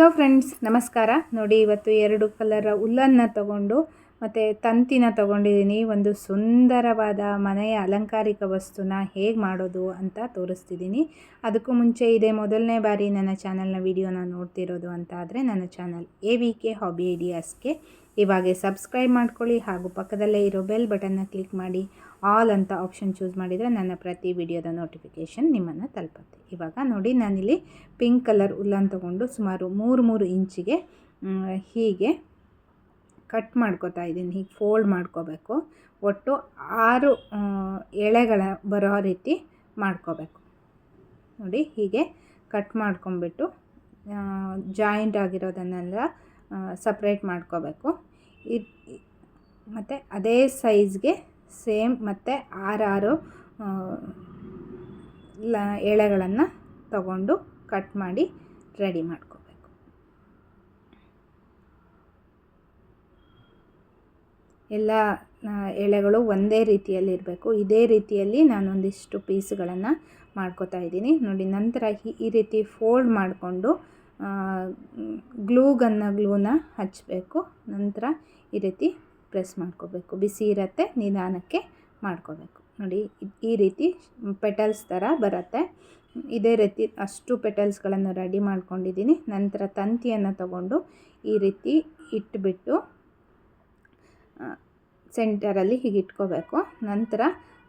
Hello friends ನಮಸ್ಕಾರ. ನೋಡಿ, ಇವತ್ತು ಎರಡು ಕಲರ ಹುಲ್ಲನ್ನು ತಗೊಂಡು, ಮತ್ತು ತಂತಿನ ತಗೊಂಡಿದ್ದೀನಿ. ಒಂದು ಸುಂದರವಾದ ಮನೆಯ ಅಲಂಕಾರಿಕ ವಸ್ತುನ ಹೇಗೆ ಮಾಡೋದು ಅಂತ ತೋರಿಸ್ತಿದ್ದೀನಿ. ಅದಕ್ಕೂ ಮುಂಚೆ ಇದೆ ಮೊದಲನೇ ಬಾರಿ ನನ್ನ ಚಾನಲ್ನ ವಿಡಿಯೋನ ನೋಡ್ತಿರೋದು ಅಂತ ಆದರೆ ನನ್ನ channel A V K hobby ಐಡಿಯಾಸ್ಗೆ ಇವಾಗೆ ಸಬ್ಸ್ಕ್ರೈಬ್ ಮಾಡ್ಕೊಳ್ಳಿ ಹಾಗೂ ಪಕ್ಕದಲ್ಲೇ ಇರೋ ಬೆಲ್ ಬಟನ್ನ ಕ್ಲಿಕ್ ಮಾಡಿ. ಆಲ್ ಅಂತ ಆಪ್ಷನ್ ಚೂಸ್ ಮಾಡಿದರೆ ನನ್ನ ಪ್ರತಿ ವಿಡಿಯೋದ ನೋಟಿಫಿಕೇಷನ್ ನಿಮ್ಮನ್ನು ತಲುಪುತ್ತೆ. ಇವಾಗ ನೋಡಿ, ನಾನಿಲ್ಲಿ ಪಿಂಕ್ ಕಲರ್ ಉಲ್ಲನ್ ತೊಗೊಂಡು ಸುಮಾರು ಮೂರು ಮೂರು ಇಂಚಿಗೆ ಹೀಗೆ ಕಟ್ ಮಾಡ್ಕೋತಾ ಇದ್ದೀನಿ. ಹೀಗೆ ಫೋಲ್ಡ್ ಮಾಡ್ಕೋಬೇಕು. ಒಟ್ಟು ಆರು ಎಳೆಗಳ ಬರೋ ರೀತಿ ಮಾಡ್ಕೋಬೇಕು. ನೋಡಿ, ಹೀಗೆ ಕಟ್ ಮಾಡ್ಕೊಂಬಿಟ್ಟು ಜಾಯಿಂಟ್ ಆಗಿರೋದನ್ನೆಲ್ಲ ಸಪ್ರೇಟ್ ಮಾಡ್ಕೋಬೇಕು. ಮತ್ತು ಅದೇ ಸೈಜ್ಗೆ ಸೇಮ್ ಮತ್ತು ಆರಾರು ಲ, ಎಳೆಗಳನ್ನು ತಗೊಂಡು ಕಟ್ ಮಾಡಿ ರೆಡಿ ಮಾಡ್ಕೋಬೇಕು. ಎಲ್ಲ ಎಳೆಗಳು ಒಂದೇ ರೀತಿಯಲ್ಲಿ ಇರಬೇಕು. ಇದೇ ರೀತಿಯಲ್ಲಿ ನಾನೊಂದಿಷ್ಟು ಪೀಸ್ಗಳನ್ನು ಮಾಡ್ಕೋತಾ ಇದ್ದೀನಿ. ನೋಡಿ, ನಂತರ ಈ- ಈ ರೀತಿ ಫೋಲ್ಡ್ ಮಾಡಿಕೊಂಡು ಗ್ಲೂಗನ್ನು ಗ್ಲೂನ ಹಚ್ಚಬೇಕು ನಂತರ ಈ ರೀತಿ ಪ್ರೆಸ್ ಮಾಡ್ಕೋಬೇಕು. ಬಿಸಿ ಇರತ್ತೆ, ನಿಧಾನಕ್ಕೆ ಮಾಡ್ಕೋಬೇಕು. ನೋಡಿ ಈ ರೀತಿ ಪೆಟಲ್ಸ್ ಥರ ಬರುತ್ತೆ. ಇದೇ ರೀತಿ ಅಷ್ಟು ಪೆಟಲ್ಸ್ಗಳನ್ನು ರೆಡಿ ಮಾಡ್ಕೊಂಡಿದ್ದೀನಿ. ನಂತರ ತಂತಿಯನ್ನು ತಗೊಂಡು ಈ ರೀತಿ ಇಟ್ಬಿಟ್ಟು ಸೆಂಟರಲ್ಲಿ ಹೀಗೆ ಇಟ್ಕೋಬೇಕು ನಂತರ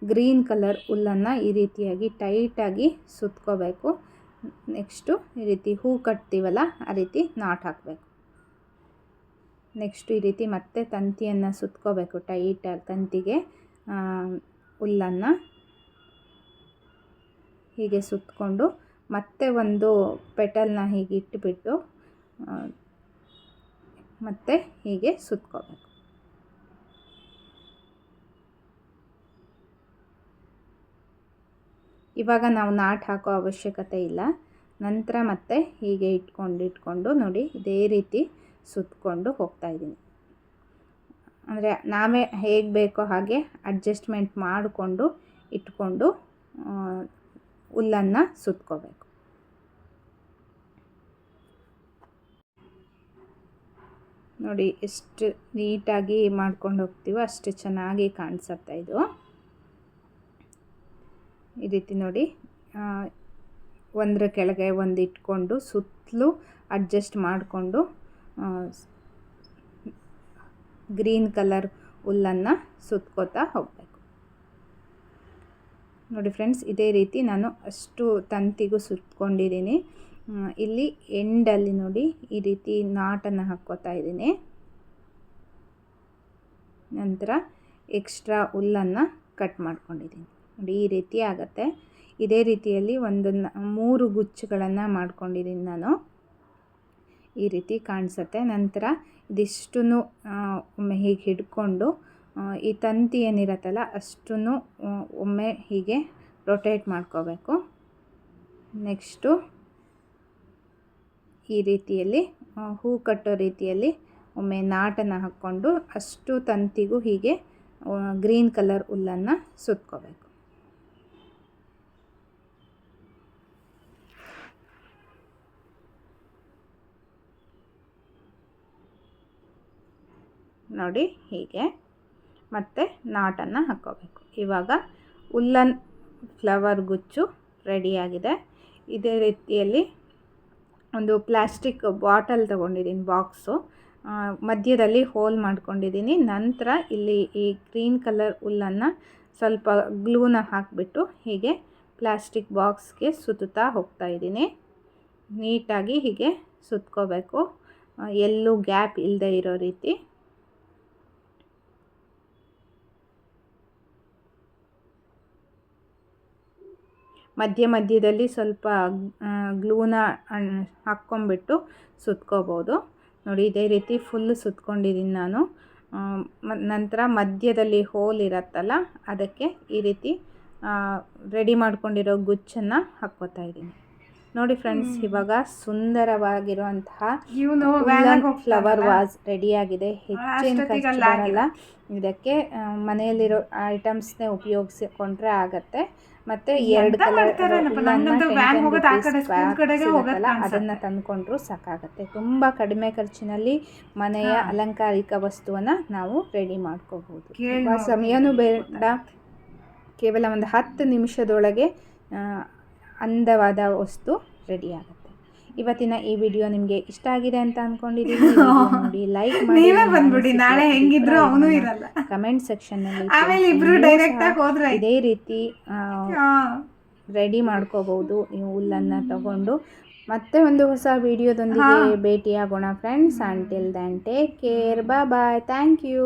ಗ್ರೀನ್ ಕಲರ್ ಹುಲ್ಲನ್ನು ಈ ರೀತಿಯಾಗಿ ಟೈಟಾಗಿ ಸುತ್ಕೋಬೇಕು. ನೆಕ್ಸ್ಟು ಈ ರೀತಿ ಹೂ ಕಟ್ತೀವಲ್ಲ, ಆ ರೀತಿ ನಾಟ್ ಹಾಕಬೇಕು. ನೆಕ್ಸ್ಟ್ ಈ ರೀತಿ ಮತ್ತೆ ತಂತಿಯನ್ನು ಸುತ್ಕೋಬೇಕು ಟೈಟಾಗಿ ತಂತಿಗೆ ಹುಲ್ಲನ್ನು. ಹೀಗೆ ಸುತ್ತಕೊಂಡು ಮತ್ತೆ ಒಂದು ಪೆಟಲ್ನ ಹೀಗೆ ಇಟ್ಟುಬಿಟ್ಟು ಮತ್ತೆ ಹೀಗೆ ಸುತ್ಕೋಬೇಕು. ಇವಾಗ ನಾವು ನಾಟ್ ಹಾಕೋ ಅವಶ್ಯಕತೆ ಇಲ್ಲ. ನಂತರ ಮತ್ತೆ ಹೀಗೆ ಇಟ್ಕೊಂಡು ಇಟ್ಕೊಂಡು ನೋಡಿ, ಇದೇ ರೀತಿ ಸುತ್ತಕೊಂಡು ಹೋಗ್ತಾ ಇದ್ದೀನಿ. ಅಂದರೆ ನಾವೇ ಹೇಗೆ ಬೇಕೋ ಹಾಗೆ ಅಡ್ಜಸ್ಟ್ಮೆಂಟ್ ಮಾಡಿಕೊಂಡು ಇಟ್ಕೊಂಡು ಹುಲ್ಲನ್ನು ಸುತ್ಕೋಬೇಕು. ನೋಡಿ ಎಷ್ಟು ನೀಟಾಗಿ ಮಾಡ್ಕೊಂಡು ಹೋಗ್ತೀವೋ ಅಷ್ಟು ಚೆನ್ನಾಗಿ ಕಾಣಿಸುತ್ತೆ ಇದು. ಈ ರೀತಿ ನೋಡಿ ಒಂದರ ಕೆಳಗೆ ಒಂದು ಇಟ್ಕೊಂಡು ಸುತ್ತಲೂ ಅಡ್ಜಸ್ಟ್ ಮಾಡಿಕೊಂಡು ಗ್ರೀನ್ ಕಲರ್ ಹುಲ್ಲನ್ನು ಸುತ್ಕೋತಾ ಹೋಗಬೇಕು. ನೋಡಿ ಫ್ರೆಂಡ್ಸ್, ಇದೇ ರೀತಿ ನಾನು ಅಷ್ಟು ತಂತಿಗೂ ಸುತ್ಕೊಂಡಿದ್ದೀನಿ. ಇಲ್ಲಿ ಎಂಡಲ್ಲಿ ನೋಡಿ ಈ ರೀತಿ ನಾಟನ್ನು ಹಾಕ್ಕೋತಾ ಇದ್ದೀನಿ. ನಂತರ ಎಕ್ಸ್ಟ್ರಾ ಹುಲ್ಲನ್ನು ಕಟ್ ಮಾಡ್ಕೊಂಡಿದ್ದೀನಿ. ನೋಡಿ ಈ ರೀತಿ ಆಗುತ್ತೆ. ಇದೇ ರೀತಿಯಲ್ಲಿ ಒಂದು ಮೂರು ಗುಚ್ಚುಗಳನ್ನು ಮಾಡ್ಕೊಂಡಿದ್ದೀನಿ ನಾನು. ಈ ರೀತಿ ಕಾಣಿಸುತ್ತೆ. ನಂತರ ಇದಿಷ್ಟು ಒಮ್ಮೆ ಹೀಗೆ ಹಿಡ್ಕೊಂಡು ಈ ತಂತಿ ಏನಿರತ್ತಲ್ಲ ಅಷ್ಟೂ ಒಮ್ಮೆ ಹೀಗೆ ರೊಟೇಟ್ ಮಾಡ್ಕೋಬೇಕು. ನೆಕ್ಸ್ಟು ಈ ರೀತಿಯಲ್ಲಿ ಹೂ ಕಟ್ಟೋ ರೀತಿಯಲ್ಲಿ ಒಮ್ಮೆ ನಾಟನ್ನು ಹಾಕ್ಕೊಂಡು ಅಷ್ಟು ತಂತಿಗೂ ಹೀಗೆ ಗ್ರೀನ್ ಕಲರ್ ಹುಲ್ಲನ್ನು ಸುತ್ಕೋಬೇಕು. ನೋಡಿ ಹೀಗೆ. ಮತ್ತು ನಾಟನ್ನು ಹಾಕ್ಕೋಬೇಕು. ಇವಾಗ ಉಲ್ಲನ್ ಫ್ಲವರ್ ಗುಚ್ಚು ರೆಡಿಯಾಗಿದೆ. ಇದೇ ರೀತಿಯಲ್ಲಿ ಒಂದು ಪ್ಲಾಸ್ಟಿಕ್ ಬಾಟಲ್ ತೊಗೊಂಡಿದ್ದೀನಿ, ಬಾಕ್ಸು. ಮಧ್ಯದಲ್ಲಿ ಹೋಲ್ ಮಾಡ್ಕೊಂಡಿದ್ದೀನಿ. ನಂತರ ಇಲ್ಲಿ ಈ ಗ್ರೀನ್ ಕಲರ್ ಹುಲ್ಲನ್ನು ಸ್ವಲ್ಪ ಗ್ಲೂನ ಹಾಕಿಬಿಟ್ಟು ಹೀಗೆ ಪ್ಲಾಸ್ಟಿಕ್ ಬಾಕ್ಸ್ಗೆ ಸುತ್ತುತ್ತಾ ಹೋಗ್ತಾ ಇದ್ದೀನಿ. ನೀಟಾಗಿ ಹೀಗೆ ಸುತ್ಕೋಬೇಕು. ಎಲ್ಲೂ ಗ್ಯಾಪ್ ಇಲ್ಲದೆ ಇರೋ ರೀತಿ. ಮಧ್ಯ ಮಧ್ಯದಲ್ಲಿ ಸ್ವಲ್ಪ ಗ್ಲೂನ ಹಾಕ್ಕೊಂಬಿಟ್ಟು ಸುತ್ಕೋಬೋದು. ನೋಡಿ, ಇದೇ ರೀತಿ ಫುಲ್ ಸುತ್ಕೊಂಡಿದ್ದೀನಿ ನಾನು. ನಂತರ ಮಧ್ಯದಲ್ಲಿ ಹೋಲ್ ಇರತ್ತಲ್ಲ, ಅದಕ್ಕೆ ಈ ರೀತಿ ರೆಡಿ ಮಾಡ್ಕೊಂಡಿರೋ ಗುಚ್ಚನ್ನು ಹಾಕ್ಕೋತಾ ಇದ್ದೀನಿ ನೋಡಿ ಫ್ರೆಂಡ್ಸ್ ಇವಾಗ ಸುಂದರವಾಗಿರುವಂತಹ ಫ್ಲವರ್ ವಾಸ್ ರೆಡಿಯಾಗಿದೆ ಹೆಚ್ಚಿನ ಖರ್ಚು ಬರಲ್ಲ ಇದಕ್ಕೆ ಮನೆಯಲ್ಲಿರೋ ಐಟಮ್ಸ್ನೇ ಉಪಯೋಗಿಸಿಕೊಂಡ್ರೆ ಆಗತ್ತೆ. ಮತ್ತೆ ಎರಡು ಕಲರ್ ಅದನ್ನ ತಂದ್ಕೊಂಡ್ರು ಸಾಕಾಗತ್ತೆ. ತುಂಬಾ ಕಡಿಮೆ ಖರ್ಚಿನಲ್ಲಿ ಮನೆಯ ಅಲಂಕಾರಿಕ ವಸ್ತುವನ್ನ ನಾವು ರೆಡಿ ಮಾಡ್ಕೋಬಹುದು. ಸಮಯನೂ ಬೇಡ. ಕೇವಲ ಒಂದು ಹತ್ತು ನಿಮಿಷದೊಳಗೆ ಅಂದವಾದ ವಸ್ತು ರೆಡಿ ಆಗುತ್ತೆ. ಇವತ್ತಿನ ಈ ವಿಡಿಯೋ ನಿಮಗೆ ಇಷ್ಟ ಆಗಿದೆ ಅಂತ ಅನ್ಕೊಂಡಿದ್ದೀನಿ ನೋಡಿ ಲೈಕ್ ನೀವೇ ಬಂದ್ಬಿಡಿ ನಾಳೆ ಹೆಂಗಿದ್ರು ಅವನು ಇರಲ್ಲ. ಕಮೆಂಟ್ ಸೆಕ್ಷನ್ ಅಲ್ಲಿ ಆಮೇಲೆ. ಇಬ್ರು ಡೈರೆಕ್ಟ್ ಆಗಿ ಹೋದ್ರೆ ಇದೇ ರೀತಿ ರೆಡಿ ಮಾಡ್ಕೋಬಹುದು. ನೀವು ಹುಲ್ಲನ್ನು ತಗೊಂಡು ಮತ್ತೆ ಒಂದು ಹೊಸ ವಿಡಿಯೋದೊಂದಿಗೆ ಭೇಟಿಯಾಗೋಣ friends until then take care bye thank you